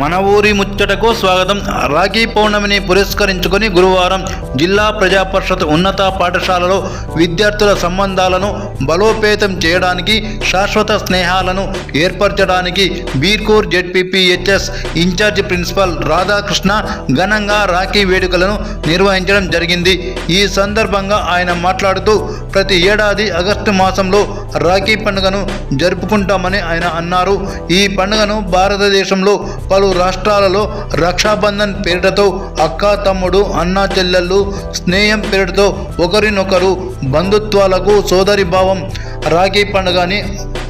మన ఊరి ముచ్చటకు స్వాగతం. రాఖీ పౌర్ణమిని పురస్కరించుకొని గురువారం జిల్లా ప్రజా పరిషత్ ఉన్నత పాఠశాలలో విద్యార్థుల సంబంధాలను బలోపేతం చేయడానికి శాశ్వత స్నేహాలను ఏర్పరచడానికి Birkur ZPPHS incharge principal Radhakrishna ఘనంగా రాఖీ వేడుకలను నిర్వహించడం జరిగింది. ఈ సందర్భంగా ఆయన మాట్లాడుతూ ప్రతి ఏడాది ఆగస్టు మాసంలో రాఖీ పండుగను జరుపుకుంటామని ఆయన అన్నారు. ఈ పండుగను భారతదేశంలో పలు రాష్ట్రాలలో రక్షాబంధన్ పేరిటతో అక్క తమ్ముడు అన్నా చెల్లెళ్ళు స్నేహం పేరిటతో ఒకరినొకరు బంధుత్వాలకు సోదరి భావం రాఖీ పండుగని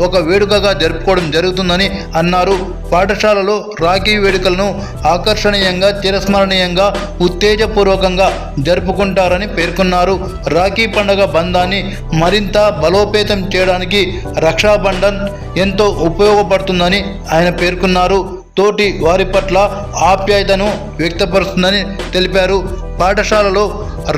ఒక వేడుకగా జరుపుకోవడం జరుగుతుందని అన్నారు. పాఠశాలలో రాఖీ వేడుకలను ఆకర్షణీయంగా చిరస్మరణీయంగా ఉత్తేజపూర్వకంగా జరుపుకుంటారని పేర్కొన్నారు. రాఖీ పండుగ బంధాన్ని మరింత బలోపేతం చేయడానికి రక్షాబంధన్ ఎంతో ఉపయోగపడుతుందని ఆయన పేర్కొన్నారు. తోటి వారి పట్ల ఆప్యాయతను వ్యక్తపరుస్తుందని తెలిపారు. పాఠశాలలో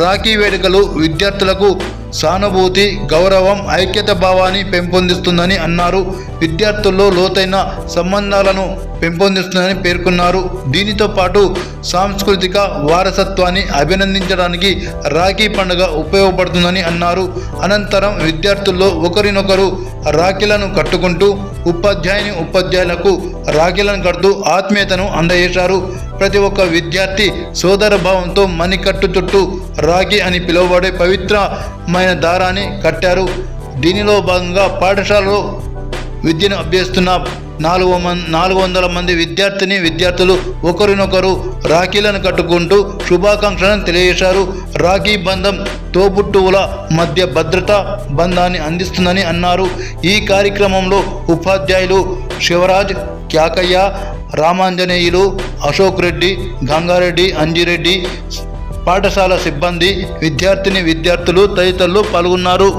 రాఖీ వేడుకలు విద్యార్థులకు సానుభూతి గౌరవం ఐక్యత భావాన్ని పెంపొందిస్తుందని అన్నారు. విద్యార్థుల్లో లోతైన సంబంధాలను పెంపొందిస్తుందని పేర్కొన్నారు. దీనితో పాటు సాంస్కృతిక వారసత్వాన్ని అభినందించడానికి రాఖీ పండుగ ఉపయోగపడుతుందని అన్నారు. అనంతరం విద్యార్థుల్లో ఒకరినొకరు రాఖీలను కట్టుకుంటూ ఉపాధ్యాయుని ఉపాధ్యాయులకు రాఖీలను కడుతూ ఆత్మీయతను అందజేశారు. ప్రతి ఒక్క విద్యార్థి సోదర భావంతో మణికట్టు చుట్టూ రాఖీ అని పిలువబడే పవిత్రమైన దారాన్ని కట్టారు. దీనిలో భాగంగా పాఠశాలలో విద్యను అభ్యస్తున్న నాలుగు నాలుగు వందల మంది విద్యార్థిని విద్యార్థులు ఒకరినొకరు రాఖీలను కట్టుకుంటూ శుభాకాంక్షలను తెలియజేశారు. రాఖీ బంధం తోబుట్టువుల మధ్య భద్రత బంధాన్ని అందిస్తుందని అన్నారు. ఈ కార్యక్రమంలో ఉపాధ్యాయులు శివరాజ్ క్యాకయ్య రామాంజనేయులు అశోక్ రెడ్డి గంగారెడ్డి అంజిరెడ్డి పాఠశాల సిబ్బంది విద్యార్థిని విద్యార్థులు తదితరులు పాల్గొన్నారు.